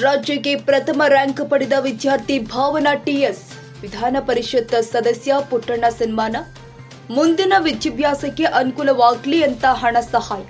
ರಾಜ್ಯಕ್ಕೆ ಪ್ರಥಮ ರ್ಯಾಂಕ್ ಪಡೆದ ವಿದ್ಯಾರ್ಥಿ ಭಾವನಾ ಟಿಎಸ್ ವಿಧಾನ ಪರಿಷತ್ ಸದಸ್ಯ ಪುಟ್ಟಣ್ಣ ಸನ್ಮಾನ. ಮುಂದಿನ ವಿದ್ಯಾಭ್ಯಾಸಕ್ಕೆ ಅನುಕೂಲವಾಗಲಿ ಅಂತ ಹಣ ಸಹಾಯ.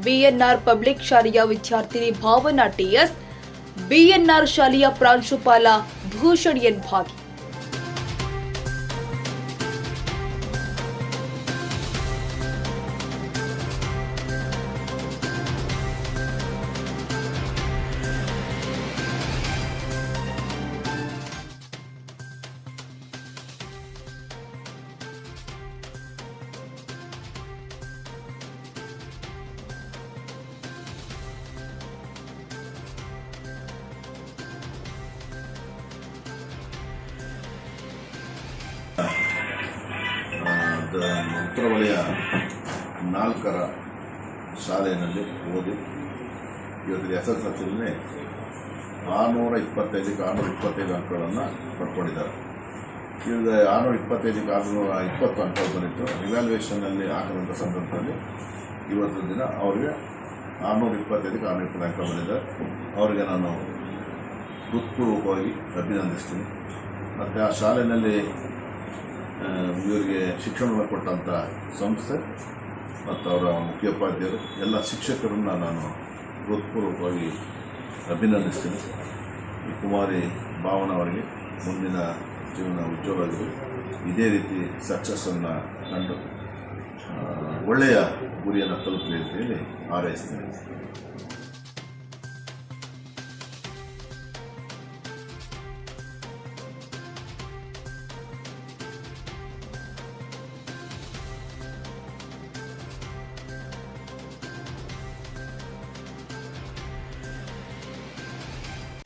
ಬಿಎನ್ಆರ್ ಪಬ್ಲಿಕ್ ಶಾಲೆಯ ವಿದ್ಯಾರ್ಥಿನಿ ಭಾವನಾ ಟಿಎಸ್ ಬಿಎನ್ಆರ್ ಶಾಲೆಯ ಪ್ರಾಂಶುಪಾಲ ಭೂಷಣ್ ಎನ್ ಭಾಗಿ ಉತ್ತರ ವಲಯ ನಾಲ್ಕರ ಶಾಲೆಯಲ್ಲಿ ಓದಿ ಇವತ್ತಿಗೆ ಎಸ್ ಎಸ್ ಎಲ್ ಸಿಯಲ್ಲಿ ಆರುನೂರ ಇಪ್ಪತ್ತೈದಕ್ಕೆ ಆರುನೂರ ಇಪ್ಪತ್ತೈದು ಅಂಕಗಳನ್ನು ಪಡ್ಕೊಂಡಿದ್ದಾರೆ. ಇವಾಗ ಆರುನೂರ ಇಪ್ಪತ್ತೈದಕ್ಕೆ ಆರುನೂರ ಇಪ್ಪತ್ತು ಅಂಕಗಳು ಬಂದಿತ್ತು. ರಿವ್ಯಾಲ್ಯೂಯೇಷನ್ನಲ್ಲಿ ಹಾಕಿದಂಥ ಸಂದರ್ಭದಲ್ಲಿ ಇವತ್ತು ದಿನ ಅವರಿಗೆ ಆರುನೂರ ಇಪ್ಪತ್ತೈದಕ್ಕೆ ಆರುನೂರ ಇಪ್ಪತ್ತು ಅಂಕ ಬಂದಿದ್ದಾರೆ ಅವರಿಗೆ ನಾನು ಹೃತ್ಪೂರ್ವಕವಾಗಿ ಅಭಿನಂದಿಸ್ತೀನಿ. ಮತ್ತು ಆ ಶಾಲೆಯಲ್ಲಿ ಇವರಿಗೆ ಶಿಕ್ಷಣವನ್ನು ಕೊಟ್ಟಂಥ ಸಂಸ್ಥೆ ಮತ್ತು ಅವರ ಮುಖ್ಯೋಪಾಧ್ಯಾಯರು ಎಲ್ಲ ಶಿಕ್ಷಕರನ್ನ ನಾನು ಹೃತ್ಪೂರ್ವಕವಾಗಿ ಅಭಿನಂದಿಸ್ತೀನಿ. ಈ ಕುಮಾರಿ ಭಾವನ ಅವರಿಗೆ ಮುಂದಿನ ಜೀವನ ಉದ್ಯೋಗಗಳು ಇದೇ ರೀತಿ ಸಕ್ಸಸ್ಸನ್ನು ಕಂಡು ಒಳ್ಳೆಯ ಗುರಿಯನ್ನು ತಲುಪಲಿ ಅಂತ ಹೇಳಿ